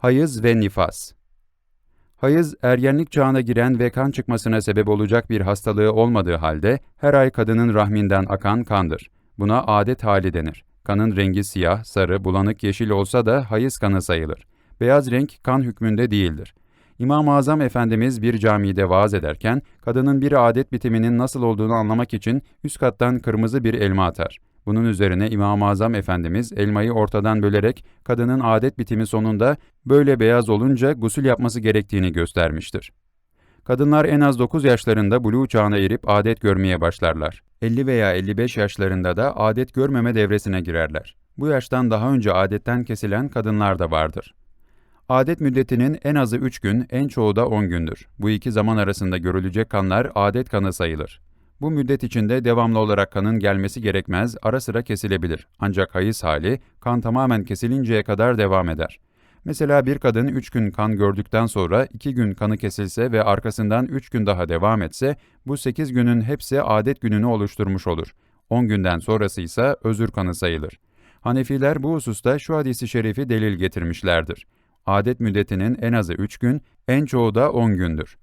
Hayız ve nifas. Hayız, ergenlik çağına giren ve kan çıkmasına sebep olacak bir hastalığı olmadığı halde her ay kadının rahminden akan kandır. Buna adet hali denir. Kanın rengi siyah, sarı, bulanık yeşil olsa da hayız kanı sayılır. Beyaz renk kan hükmünde değildir. İmam-ı Azam Efendimiz bir camide vaaz ederken, kadının bir adet bitiminin nasıl olduğunu anlamak için üst kattan kırmızı bir elma atar. Bunun üzerine İmam-ı Azam Efendimiz elmayı ortadan bölerek kadının adet bitimi sonunda böyle beyaz olunca gusül yapması gerektiğini göstermiştir. Kadınlar en az 9 yaşlarında buluğ çağına erip adet görmeye başlarlar. 50 veya 55 yaşlarında da adet görmeme devresine girerler. Bu yaştan daha önce adetten kesilen kadınlar da vardır. Adet müddetinin en azı 3 gün, en çoğu da 10 gündür. Bu iki zaman arasında görülecek kanlar adet kanı sayılır. Bu müddet içinde devamlı olarak kanın gelmesi gerekmez, ara sıra kesilebilir. Ancak hayız hali kan tamamen kesilinceye kadar devam eder. Mesela bir kadın 3 gün kan gördükten sonra 2 gün kanı kesilse ve arkasından 3 gün daha devam etse bu 8 günün hepsi adet gününü oluşturmuş olur. 10 günden sonrası ise özür kanı sayılır. Hanefiler bu hususta şu hadisi şerifi delil getirmişlerdir. Adet müddetinin en azı 3 gün, en çoğu da 10 gündür.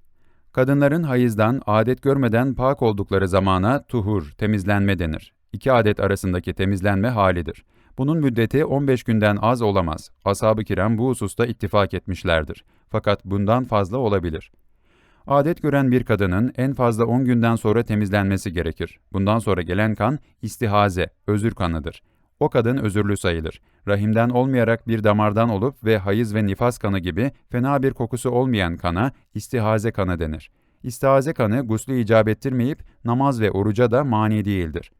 Kadınların hayızdan, adet görmeden pak oldukları zamana tuhur, temizlenme denir. İki adet arasındaki temizlenme halidir. Bunun müddeti 15 günden az olamaz. Ashab-ı kiram bu hususta ittifak etmişlerdir. Fakat bundan fazla olabilir. Adet gören bir kadının en fazla 10 günden sonra temizlenmesi gerekir. Bundan sonra gelen kan istihaze, özür kanıdır. O kadın özürlü sayılır. Rahimden olmayarak bir damardan olup ve hayız ve nifas kanı gibi fena bir kokusu olmayan kana istihaze kanı denir. İstihaze kanı guslü icap ettirmeyip namaz ve oruca da mani değildir.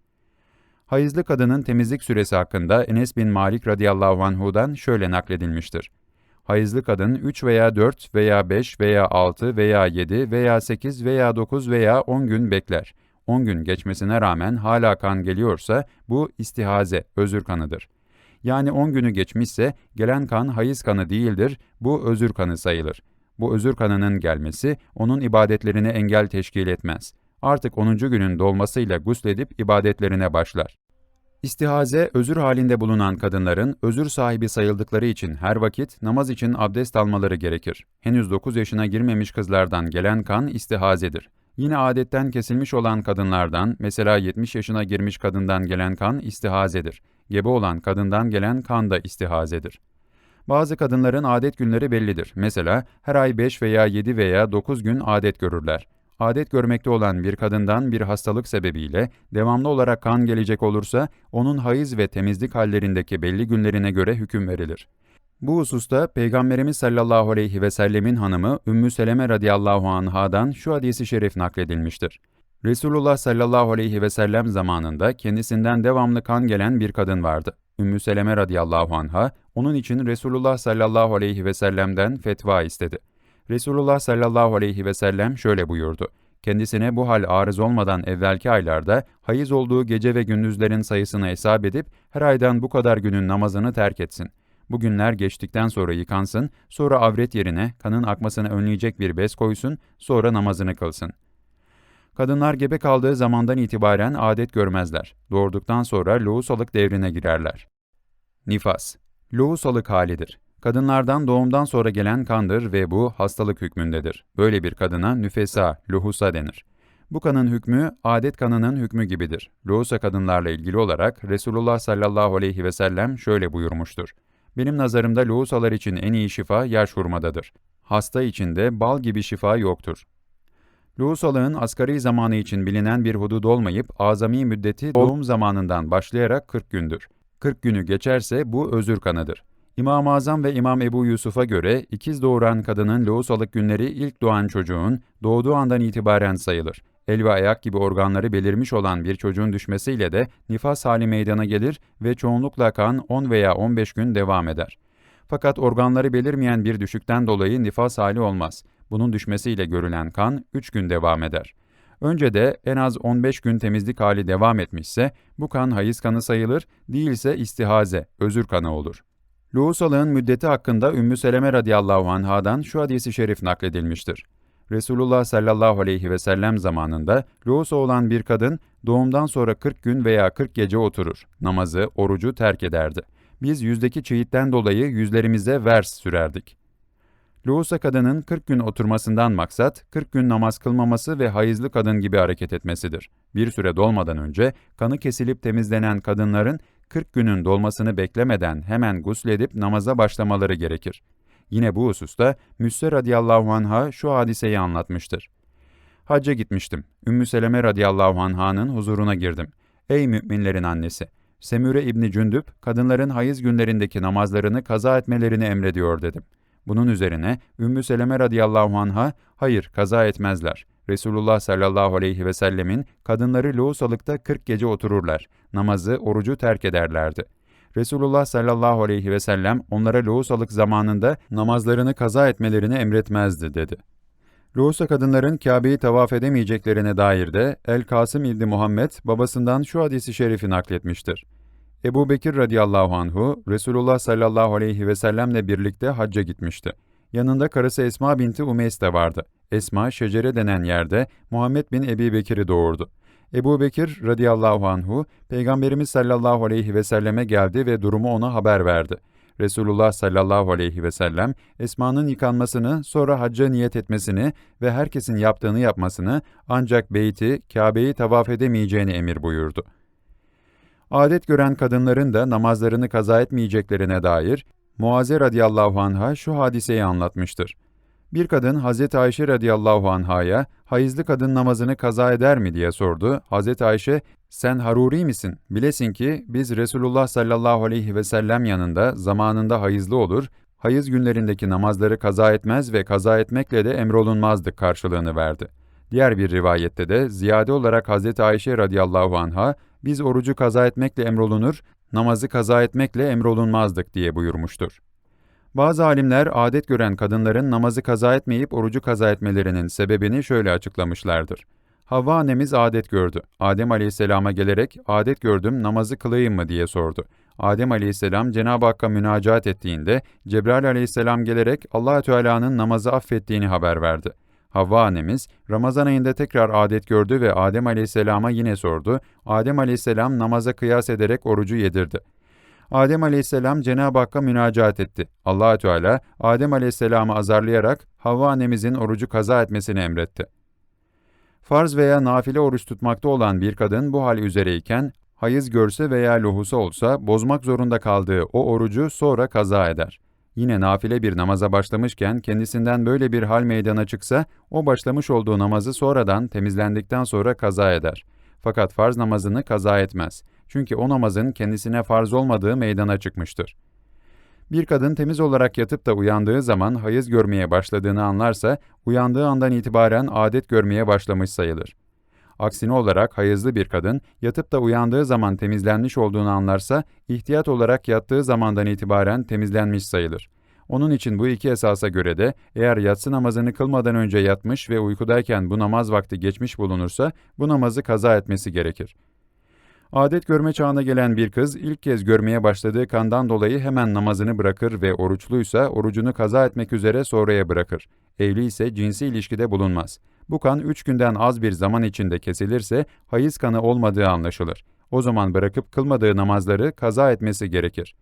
Hayızlı kadının temizlik süresi hakkında Enes bin Malik radıyallahu anhu'dan şöyle nakledilmiştir. Hayızlı kadın 3 veya 4 veya 5 veya 6 veya 7 veya 8 veya 9 veya 10 gün bekler. 10 gün geçmesine rağmen hala kan geliyorsa bu istihaze, özür kanıdır. Yani 10 günü geçmişse gelen kan hayız kanı değildir, bu özür kanı sayılır. Bu özür kanının gelmesi onun ibadetlerine engel teşkil etmez. Artık 10. günün dolmasıyla gusledip ibadetlerine başlar. İstihaze, özür halinde bulunan kadınların özür sahibi sayıldıkları için her vakit namaz için abdest almaları gerekir. Henüz 9 yaşına girmemiş kızlardan gelen kan istihazedir. Yine adetten kesilmiş olan kadınlardan, mesela 70 yaşına girmiş kadından gelen kan istihazedir. Gebe olan kadından gelen kan da istihazedir. Bazı kadınların adet günleri bellidir. Mesela her ay 5 veya 7 veya 9 gün adet görürler. Adet görmekte olan bir kadından bir hastalık sebebiyle devamlı olarak kan gelecek olursa onun hayız ve temizlik hallerindeki belli günlerine göre hüküm verilir. Bu hususta Peygamberimiz sallallahu aleyhi ve sellemin hanımı Ümmü Seleme radıyallahu anhadan şu hadisi şerif nakledilmiştir. Resulullah sallallahu aleyhi ve sellem zamanında kendisinden devamlı kan gelen bir kadın vardı. Ümmü Seleme radıyallahu anha onun için Resulullah sallallahu aleyhi ve sellem'den fetva istedi. Resulullah sallallahu aleyhi ve sellem şöyle buyurdu. Kendisine bu hal arız olmadan evvelki aylarda hayız olduğu gece ve gündüzlerin sayısını hesap edip her aydan bu kadar günün namazını terk etsin. Bu günler geçtikten sonra yıkansın, sonra avret yerine kanın akmasını önleyecek bir bez koysun, sonra namazını kılsın. Kadınlar gebe kaldığı zamandan itibaren adet görmezler. Doğurduktan sonra lohusalık devrine girerler. Nifas Lohusalık halidir. Kadınlardan doğumdan sonra gelen kandır ve bu hastalık hükmündedir. Böyle bir kadına nüfesa, lohusa denir. Bu kanın hükmü adet kanının hükmü gibidir. Lohusa kadınlarla ilgili olarak Resulullah sallallahu aleyhi ve sellem şöyle buyurmuştur. Benim nazarımda lohusalar için en iyi şifa yaş hurmadadır. Hasta içinde bal gibi şifa yoktur. Lohusalığın asgari zamanı için bilinen bir hudud olmayıp azami müddeti doğum zamanından başlayarak 40 gündür. 40 günü geçerse bu özür kanıdır. İmam-ı Azam ve İmam Ebu Yusuf'a göre ikiz doğuran kadının lohusalık günleri ilk doğan çocuğun doğduğu andan itibaren sayılır. El ve ayak gibi organları belirmiş olan bir çocuğun düşmesiyle de nifas hali meydana gelir ve çoğunlukla kan 10 veya 15 gün devam eder. Fakat organları belirmeyen bir düşükten dolayı nifas hali olmaz. Bunun düşmesiyle görülen kan 3 gün devam eder. Önce de en az 15 gün temizlik hali devam etmişse bu kan hayız kanı sayılır, değilse istihaze, özür kanı olur. Lohusalığın müddeti hakkında Ümmü Seleme radıyallahu anhadan şu hadisi şerif nakledilmiştir. Resulullah sallallahu aleyhi ve sellem zamanında lohusa olan bir kadın doğumdan sonra 40 gün veya 40 gece oturur. Namazı, orucu terk ederdi. Biz yüzdeki çiğitten dolayı yüzlerimize vers sürerdik. Lohusa kadının 40 gün oturmasından maksat, 40 gün namaz kılmaması ve hayızlı kadın gibi hareket etmesidir. Bir süre dolmadan önce kanı kesilip temizlenen kadınların 40 günün dolmasını beklemeden hemen gusledip namaza başlamaları gerekir. Yine bu hususta Müsse radıyallahu anh'a şu hadiseyi anlatmıştır. Hacca gitmiştim. Ümmü Seleme radıyallahu anh'ın huzuruna girdim. Ey müminlerin annesi! Semüre İbni Cündüp, kadınların hayız günlerindeki namazlarını kaza etmelerini emrediyor dedim. Bunun üzerine Ümmü Seleme radıyallahu anh'a, hayır kaza etmezler. Resulullah sallallahu aleyhi ve sellemin kadınları lohusalıkta 40 gece otururlar. Namazı, orucu terk ederlerdi. Resulullah sallallahu aleyhi ve sellem onlara lohusalık zamanında namazlarını kaza etmelerini emretmezdi dedi. Lohusa kadınların Kabe'yi tavaf edemeyeceklerine dair de El-Kasım İbni Muhammed babasından şu hadisi şerifi nakletmiştir. Ebu Bekir radıyallahu anhu, Resulullah sallallahu aleyhi ve sellemle birlikte hacca gitmişti. Yanında karısı Esma binti Umeys de vardı. Esma, şecere denen yerde Muhammed bin Ebi Bekir'i doğurdu. Ebu Bekir radıyallahu anhu, Peygamberimiz sallallahu aleyhi ve selleme geldi ve durumu ona haber verdi. Resulullah sallallahu aleyhi ve sellem, Esma'nın yıkanmasını, sonra hacca niyet etmesini ve herkesin yaptığını yapmasını, ancak beyti, Kabe'yi tavaf edemeyeceğini emir buyurdu. Adet gören kadınların da namazlarını kaza etmeyeceklerine dair Muaze radıyallahu anha şu hadiseyi anlatmıştır. Bir kadın Hazreti Ayşe radıyallahu anhaya hayızlı kadın namazını kaza eder mi diye sordu. Hazreti Ayşe sen haruri misin? Bilesin ki biz Resulullah sallallahu aleyhi ve sellem yanında zamanında hayızlı olur, hayız günlerindeki namazları kaza etmez ve kaza etmekle de emrolunmazdık karşılığını verdi. Diğer bir rivayette de ziyade olarak Hazreti Ayşe radıyallahu anha biz orucu kaza etmekle emrolunur, namazı kaza etmekle emrolunmazdık diye buyurmuştur. Bazı alimler adet gören kadınların namazı kaza etmeyip orucu kaza etmelerinin sebebini şöyle açıklamışlardır. Havva annemiz adet gördü. Adem aleyhisselama gelerek adet gördüm namazı kılayım mı diye sordu. Adem aleyhisselam Cenab-ı Hakk'a münacaat ettiğinde Cebrail aleyhisselam gelerek allah Teala'nın namazı affettiğini haber verdi. Havva annemiz Ramazan ayında tekrar adet gördü ve Adem aleyhisselama yine sordu. Adem aleyhisselam namaza kıyas ederek orucu yedirdi. Adem aleyhisselam Cenab-ı Hakk'a münacaat etti. allah Teala Adem aleyhisselamı azarlayarak Havva annemizin orucu kaza etmesini emretti. Farz veya nafile oruç tutmakta olan bir kadın bu hal üzereyken, hayız görse veya lohusa olsa bozmak zorunda kaldığı o orucu sonra kaza eder. Yine nafile bir namaza başlamışken kendisinden böyle bir hal meydana çıksa, o başlamış olduğu namazı sonradan temizlendikten sonra kaza eder. Fakat farz namazını kaza etmez. Çünkü o namazın kendisine farz olmadığı meydana çıkmıştır. Bir kadın temiz olarak yatıp da uyandığı zaman hayız görmeye başladığını anlarsa, uyandığı andan itibaren adet görmeye başlamış sayılır. Aksine olarak hayızlı bir kadın yatıp da uyandığı zaman temizlenmiş olduğunu anlarsa, ihtiyat olarak yattığı zamandan itibaren temizlenmiş sayılır. Onun için bu iki esasa göre de eğer yatsı namazını kılmadan önce yatmış ve uykudayken bu namaz vakti geçmiş bulunursa bu namazı kaza etmesi gerekir. Adet görme çağına gelen bir kız ilk kez görmeye başladığı kandan dolayı hemen namazını bırakır ve oruçluysa orucunu kaza etmek üzere sonraya bırakır. Evli ise cinsi ilişkide bulunmaz. Bu kan üç günden az bir zaman içinde kesilirse hayız kanı olmadığı anlaşılır. O zaman bırakıp kılmadığı namazları kaza etmesi gerekir.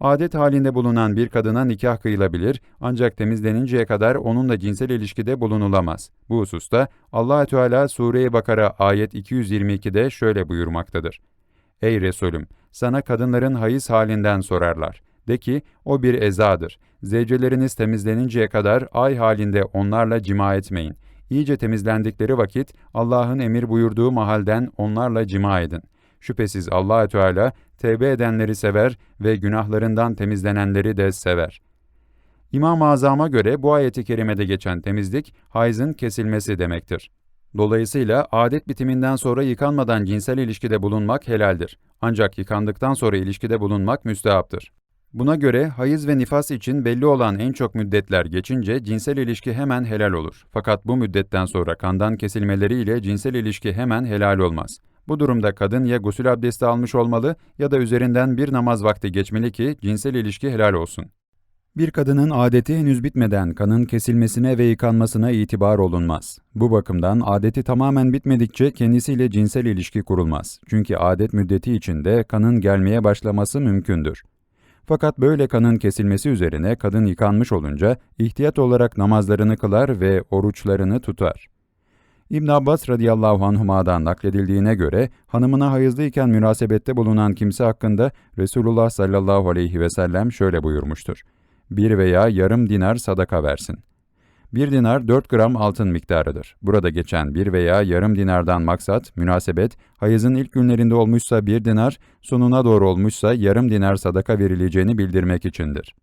Adet halinde bulunan bir kadına nikah kıyılabilir ancak temizleninceye kadar onunla cinsel ilişkide bulunulamaz. Bu hususta Allah Teala Sure-i Bakara ayet 222'de şöyle buyurmaktadır. Ey Resulüm! Sana kadınların hayız halinden sorarlar. De ki, o bir ezadır. Zevceleriniz temizleninceye kadar ay halinde onlarla cima etmeyin. İyice temizlendikleri vakit Allah'ın emir buyurduğu mahalden onlarla cima edin. Şüphesiz Allahü Teala tevbe edenleri sever ve günahlarından temizlenenleri de sever. İmam-ı Azam'a göre bu ayeti kerimede geçen temizlik, hayzın kesilmesi demektir. Dolayısıyla adet bitiminden sonra yıkanmadan cinsel ilişkide bulunmak helaldir. Ancak yıkandıktan sonra ilişkide bulunmak müstehaptır. Buna göre hayız ve nifas için belli olan en çok müddetler geçince cinsel ilişki hemen helal olur. Fakat bu müddetten sonra kandan kesilmeleriyle cinsel ilişki hemen helal olmaz. Bu durumda kadın ya gusül abdesti almış olmalı ya da üzerinden bir namaz vakti geçmeli ki cinsel ilişki helal olsun. Bir kadının adeti henüz bitmeden kanın kesilmesine ve yıkanmasına itibar olunmaz. Bu bakımdan adeti tamamen bitmedikçe kendisiyle cinsel ilişki kurulmaz. Çünkü adet müddeti içinde kanın gelmeye başlaması mümkündür. Fakat böyle kanın kesilmesi üzerine kadın yıkanmış olunca ihtiyat olarak namazlarını kılar ve oruçlarını tutar. İbn Abbas radıyallahu anhuma'dan nakledildiğine göre hanımına hayızlıyken münasebette bulunan kimse hakkında Resulullah sallallahu aleyhi ve sellem şöyle buyurmuştur. Bir veya yarım dinar sadaka versin. Bir dinar 4 gram altın miktarıdır. Burada geçen bir veya yarım dinardan maksat, münasebet, hayızın ilk günlerinde olmuşsa bir dinar, sonuna doğru olmuşsa yarım dinar sadaka verileceğini bildirmek içindir.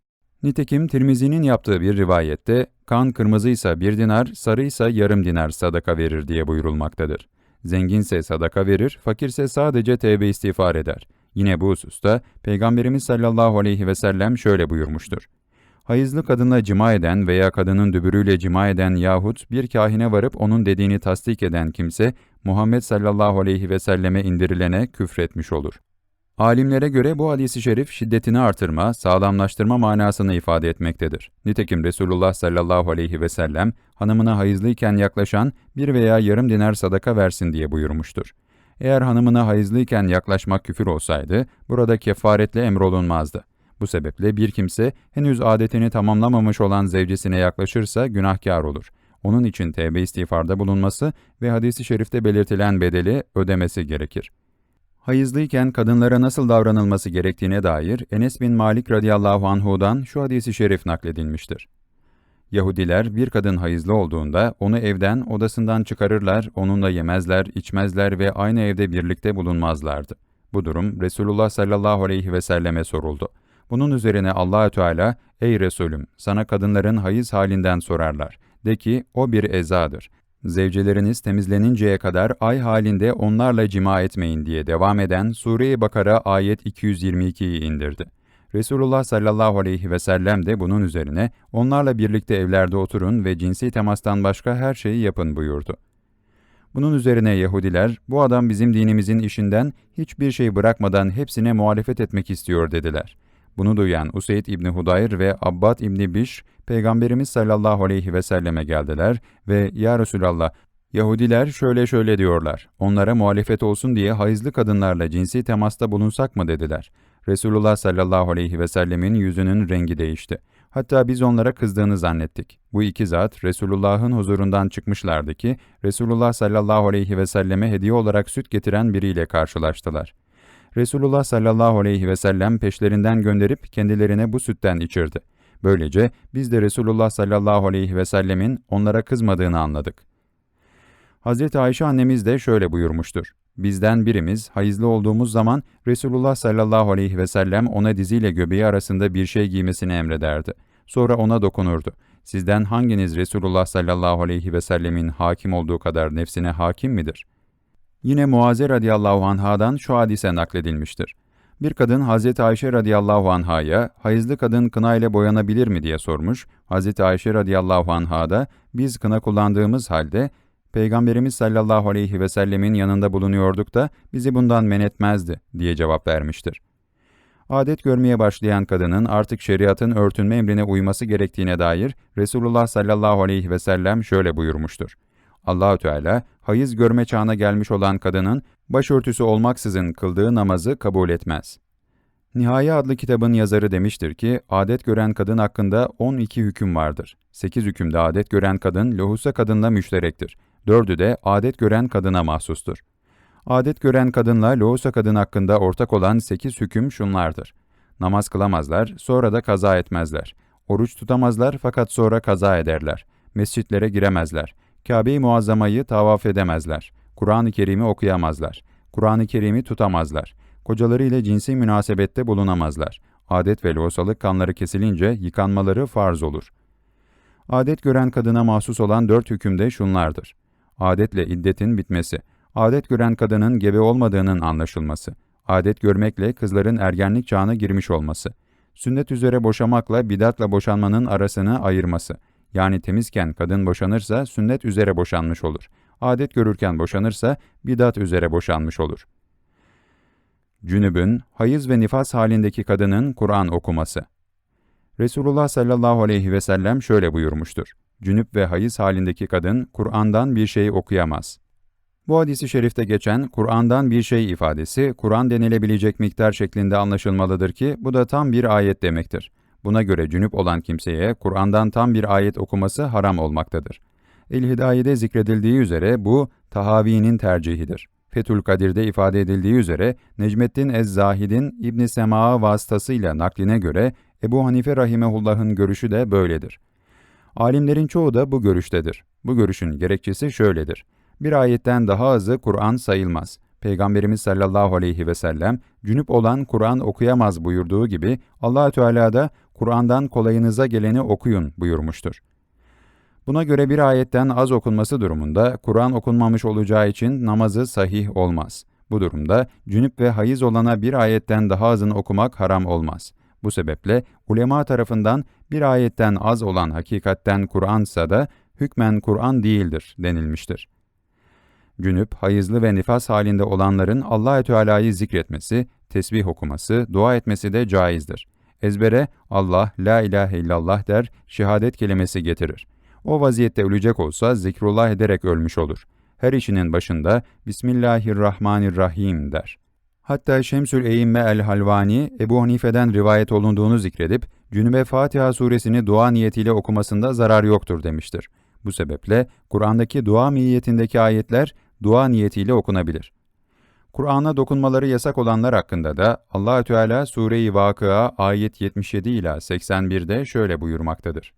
Nitekim Tirmizi'nin yaptığı bir rivayette, kan kırmızıysa bir dinar, sarıysa yarım dinar sadaka verir diye buyurulmaktadır. Zenginse sadaka verir, fakirse sadece tevbe istiğfar eder. Yine bu hususta Peygamberimiz sallallahu aleyhi ve sellem şöyle buyurmuştur. Hayızlı kadınla cima eden veya kadının dübürüyle cima eden yahut bir kahine varıp onun dediğini tasdik eden kimse, Muhammed sallallahu aleyhi ve selleme indirilene küfretmiş olur. Alimlere göre bu hadisi şerif şiddetini artırma, sağlamlaştırma manasını ifade etmektedir. Nitekim Resulullah sallallahu aleyhi ve sellem hanımına hayızlıyken yaklaşan bir veya yarım dinar sadaka versin diye buyurmuştur. Eğer hanımına hayızlıyken yaklaşmak küfür olsaydı, burada kefaretle emrolunmazdı. Bu sebeple bir kimse henüz adetini tamamlamamış olan zevcesine yaklaşırsa günahkar olur. Onun için tevbe istiğfarda bulunması ve hadisi şerifte belirtilen bedeli ödemesi gerekir. Hayızlıyken kadınlara nasıl davranılması gerektiğine dair Enes bin Malik radıyallahu anhu'dan şu hadisi şerif nakledilmiştir. Yahudiler bir kadın hayızlı olduğunda onu evden, odasından çıkarırlar, onunla yemezler, içmezler ve aynı evde birlikte bulunmazlardı. Bu durum Resulullah sallallahu aleyhi ve selleme soruldu. Bunun üzerine Allahü Teala, ''Ey Resulüm, sana kadınların hayız halinden sorarlar. De ki, o bir ezadır. Zevceleriniz temizleninceye kadar ay halinde onlarla cima etmeyin diye devam eden Sure-i Bakara ayet 222'yi indirdi. Resulullah sallallahu aleyhi ve sellem de bunun üzerine onlarla birlikte evlerde oturun ve cinsi temastan başka her şeyi yapın buyurdu. Bunun üzerine Yahudiler, bu adam bizim dinimizin işinden hiçbir şey bırakmadan hepsine muhalefet etmek istiyor dediler. Bunu duyan Useyd İbni Hudayr ve Abbad İbni Biş, Peygamberimiz sallallahu aleyhi ve selleme geldiler ve ''Ya Resulallah, Yahudiler şöyle şöyle diyorlar, onlara muhalefet olsun diye hayızlı kadınlarla cinsi temasta bulunsak mı?'' dediler. Resulullah sallallahu aleyhi ve sellemin yüzünün rengi değişti. Hatta biz onlara kızdığını zannettik. Bu iki zat Resulullah'ın huzurundan çıkmışlardı ki Resulullah sallallahu aleyhi ve selleme hediye olarak süt getiren biriyle karşılaştılar. Resulullah sallallahu aleyhi ve sellem peşlerinden gönderip kendilerine bu sütten içirdi. Böylece biz de Resulullah sallallahu aleyhi ve sellemin onlara kızmadığını anladık. Hazreti Ayşe annemiz de şöyle buyurmuştur. Bizden birimiz hayızlı olduğumuz zaman Resulullah sallallahu aleyhi ve sellem ona diziyle göbeği arasında bir şey giymesini emrederdi. Sonra ona dokunurdu. Sizden hanginiz Resulullah sallallahu aleyhi ve sellemin hakim olduğu kadar nefsine hakim midir?'' Yine Muaze radıyallahu anhadan şu hadise nakledilmiştir. Bir kadın Hazreti Ayşe radıyallahu anhaya hayızlı kadın kına ile boyanabilir mi diye sormuş. Hazreti Ayşe radıyallahu anha da biz kına kullandığımız halde Peygamberimiz sallallahu aleyhi ve sellemin yanında bulunuyorduk da bizi bundan men etmezdi diye cevap vermiştir. Adet görmeye başlayan kadının artık şeriatın örtünme emrine uyması gerektiğine dair Resulullah sallallahu aleyhi ve sellem şöyle buyurmuştur. Allahü Teala hayız görme çağına gelmiş olan kadının başörtüsü olmaksızın kıldığı namazı kabul etmez. Nihaye adlı kitabın yazarı demiştir ki, adet gören kadın hakkında 12 hüküm vardır. 8 hükümde adet gören kadın lohusa kadınla müşterektir. 4'ü de adet gören kadına mahsustur. Adet gören kadınla lohusa kadın hakkında ortak olan 8 hüküm şunlardır. Namaz kılamazlar, sonra da kaza etmezler. Oruç tutamazlar fakat sonra kaza ederler. Mescitlere giremezler. Kabe-i Muazzama'yı tavaf edemezler. Kur'an-ı Kerim'i okuyamazlar. Kur'an-ı Kerim'i tutamazlar. Kocaları ile cinsi münasebette bulunamazlar. Adet ve lohusalık kanları kesilince yıkanmaları farz olur. Adet gören kadına mahsus olan dört hükümde şunlardır. Adetle iddetin bitmesi, adet gören kadının gebe olmadığının anlaşılması, adet görmekle kızların ergenlik çağına girmiş olması, sünnet üzere boşamakla bidatla boşanmanın arasını ayırması, yani temizken kadın boşanırsa sünnet üzere boşanmış olur. Adet görürken boşanırsa bidat üzere boşanmış olur. Cünübün, hayız ve nifas halindeki kadının Kur'an okuması. Resulullah sallallahu aleyhi ve sellem şöyle buyurmuştur. Cünüp ve hayız halindeki kadın Kur'an'dan bir şey okuyamaz. Bu hadisi şerifte geçen Kur'an'dan bir şey ifadesi, Kur'an denilebilecek miktar şeklinde anlaşılmalıdır ki bu da tam bir ayet demektir. Buna göre cünüp olan kimseye Kur'an'dan tam bir ayet okuması haram olmaktadır. El-Hidaye'de zikredildiği üzere bu Tahavi'nin tercihidir. Fethül Kadir'de ifade edildiği üzere Necmettin Ez-Zahid'in İbn Sema'a vasıtasıyla nakline göre Ebu Hanife rahimehullah'ın görüşü de böyledir. Alimlerin çoğu da bu görüştedir. Bu görüşün gerekçesi şöyledir. Bir ayetten daha azı Kur'an sayılmaz. Peygamberimiz sallallahu aleyhi ve sellem cünüp olan Kur'an okuyamaz buyurduğu gibi Allahü Teala da Kur'an'dan kolayınıza geleni okuyun buyurmuştur. Buna göre bir ayetten az okunması durumunda Kur'an okunmamış olacağı için namazı sahih olmaz. Bu durumda cünüp ve hayız olana bir ayetten daha azını okumak haram olmaz. Bu sebeple ulema tarafından bir ayetten az olan hakikatten Kur'ansa da hükmen Kur'an değildir denilmiştir. Cünüp, hayızlı ve nifas halinde olanların Allahü Teala'yı zikretmesi, tesbih okuması, dua etmesi de caizdir. Ezbere Allah, la ilahe illallah der, şehadet kelimesi getirir. O vaziyette ölecek olsa zikrullah ederek ölmüş olur. Her işinin başında Bismillahirrahmanirrahim der. Hatta Şemsül Eyyime el-Halvani, Ebu Hanife'den rivayet olunduğunu zikredip, Cünübe Fatiha suresini dua niyetiyle okumasında zarar yoktur demiştir. Bu sebeple Kur'an'daki dua niyetindeki ayetler dua niyetiyle okunabilir. Kur'an'a dokunmaları yasak olanlar hakkında da Allahü Teala Sure-i Vakıa ayet 77 ila 81'de şöyle buyurmaktadır.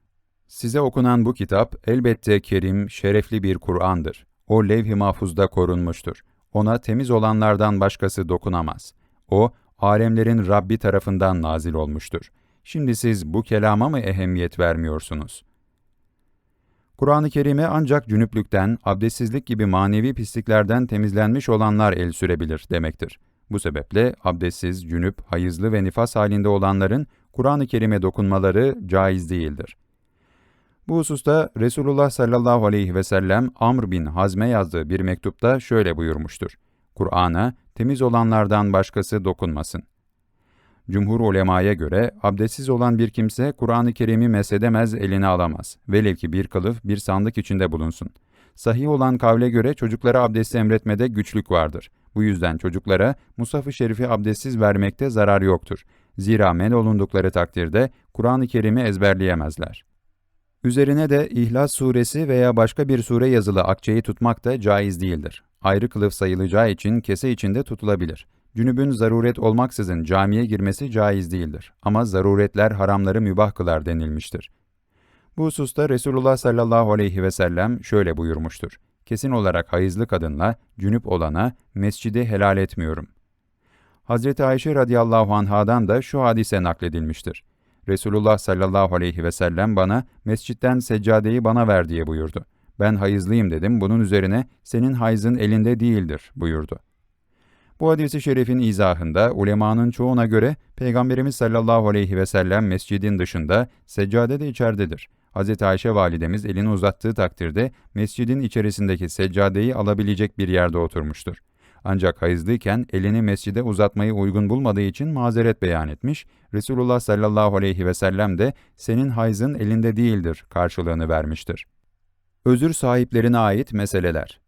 Size okunan bu kitap elbette kerim, şerefli bir Kur'an'dır. O levh-i mahfuzda korunmuştur. Ona temiz olanlardan başkası dokunamaz. O, alemlerin Rabbi tarafından nazil olmuştur. Şimdi siz bu kelama mı ehemmiyet vermiyorsunuz? Kur'an-ı Kerim'e ancak cünüplükten, abdestsizlik gibi manevi pisliklerden temizlenmiş olanlar el sürebilir demektir. Bu sebeple abdestsiz, cünüp, hayızlı ve nifas halinde olanların Kur'an-ı Kerim'e dokunmaları caiz değildir. Bu hususta Resulullah sallallahu aleyhi ve sellem Amr bin Hazme yazdığı bir mektupta şöyle buyurmuştur. Kur'an'a temiz olanlardan başkası dokunmasın. Cumhur ulemaya göre abdestsiz olan bir kimse Kur'an-ı Kerim'i mesedemez, eline alamaz. Velev ki bir kılıf bir sandık içinde bulunsun. Sahih olan kavle göre çocuklara abdesti emretmede güçlük vardır. Bu yüzden çocuklara Musaf-ı Şerif'i abdestsiz vermekte zarar yoktur. Zira men olundukları takdirde Kur'an-ı Kerim'i ezberleyemezler. Üzerine de İhlas suresi veya başka bir sure yazılı akçeyi tutmak da caiz değildir. Ayrı kılıf sayılacağı için kese içinde tutulabilir. Cünübün zaruret olmaksızın camiye girmesi caiz değildir. Ama zaruretler haramları mübah kılar denilmiştir. Bu hususta Resulullah sallallahu aleyhi ve sellem şöyle buyurmuştur. Kesin olarak hayızlı kadınla cünüp olana mescidi helal etmiyorum. Hazreti Ayşe radıyallahu anhadan da şu hadise nakledilmiştir. Resulullah sallallahu aleyhi ve sellem bana mescitten seccadeyi bana ver diye buyurdu. Ben hayızlıyım dedim, bunun üzerine senin hayzın elinde değildir buyurdu. Bu hadisi şerifin izahında ulemanın çoğuna göre Peygamberimiz sallallahu aleyhi ve sellem mescidin dışında, seccade de içeridedir. Hz. Ayşe validemiz elini uzattığı takdirde mescidin içerisindeki seccadeyi alabilecek bir yerde oturmuştur. Ancak hayızlıyken elini mescide uzatmayı uygun bulmadığı için mazeret beyan etmiş, Resulullah sallallahu aleyhi ve sellem de senin hayzın elinde değildir karşılığını vermiştir. Özür sahiplerine ait meseleler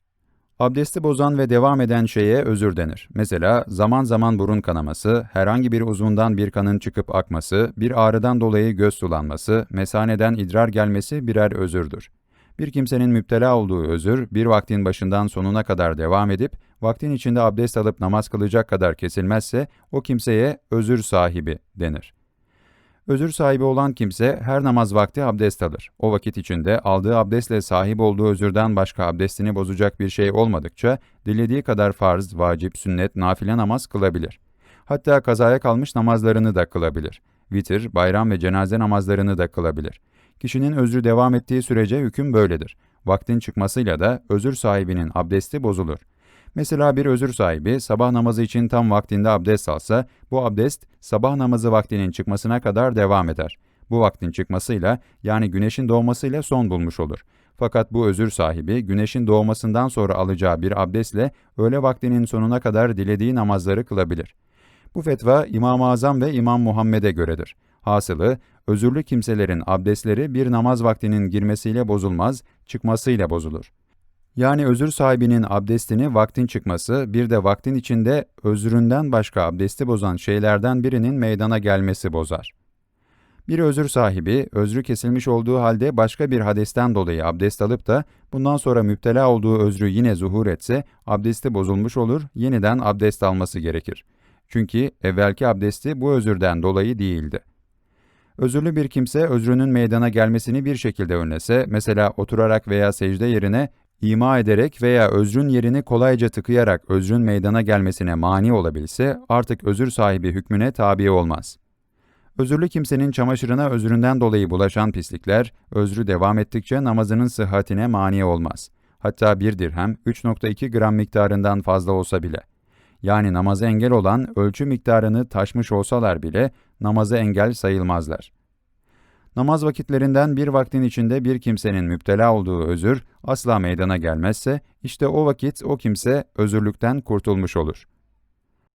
Abdesti bozan ve devam eden şeye özür denir. Mesela zaman zaman burun kanaması, herhangi bir uzundan bir kanın çıkıp akması, bir ağrıdan dolayı göz sulanması, mesaneden idrar gelmesi birer özürdür. Bir kimsenin müptela olduğu özür, bir vaktin başından sonuna kadar devam edip, vaktin içinde abdest alıp namaz kılacak kadar kesilmezse, o kimseye özür sahibi denir. Özür sahibi olan kimse her namaz vakti abdest alır. O vakit içinde aldığı abdestle sahip olduğu özürden başka abdestini bozacak bir şey olmadıkça, dilediği kadar farz, vacip, sünnet, nafile namaz kılabilir. Hatta kazaya kalmış namazlarını da kılabilir. Vitir, bayram ve cenaze namazlarını da kılabilir. Kişinin özrü devam ettiği sürece hüküm böyledir. Vaktin çıkmasıyla da özür sahibinin abdesti bozulur. Mesela bir özür sahibi sabah namazı için tam vaktinde abdest alsa, bu abdest sabah namazı vaktinin çıkmasına kadar devam eder. Bu vaktin çıkmasıyla yani güneşin doğmasıyla son bulmuş olur. Fakat bu özür sahibi güneşin doğmasından sonra alacağı bir abdestle öğle vaktinin sonuna kadar dilediği namazları kılabilir. Bu fetva İmam-ı Azam ve İmam Muhammed'e göredir. Hasılı, özürlü kimselerin abdestleri bir namaz vaktinin girmesiyle bozulmaz, çıkmasıyla bozulur. Yani özür sahibinin abdestini vaktin çıkması, bir de vaktin içinde özründen başka abdesti bozan şeylerden birinin meydana gelmesi bozar. Bir özür sahibi, özrü kesilmiş olduğu halde başka bir hadesten dolayı abdest alıp da bundan sonra müptela olduğu özrü yine zuhur etse, abdesti bozulmuş olur, yeniden abdest alması gerekir. Çünkü evvelki abdesti bu özürden dolayı değildi. Özürlü bir kimse özrünün meydana gelmesini bir şekilde önlese, mesela oturarak veya secde yerine ima ederek veya özrün yerini kolayca tıkayarak özrün meydana gelmesine mani olabilse, artık özür sahibi hükmüne tabi olmaz. Özürlü kimsenin çamaşırına özründen dolayı bulaşan pislikler, özrü devam ettikçe namazının sıhhatine mani olmaz. Hatta bir dirhem, 3.2 gram miktarından fazla olsa bile. Yani namaza engel olan ölçü miktarını taşmış olsalar bile namaza engel sayılmazlar. Namaz vakitlerinden bir vaktin içinde bir kimsenin müptela olduğu özür asla meydana gelmezse, işte o vakit o kimse özürlükten kurtulmuş olur.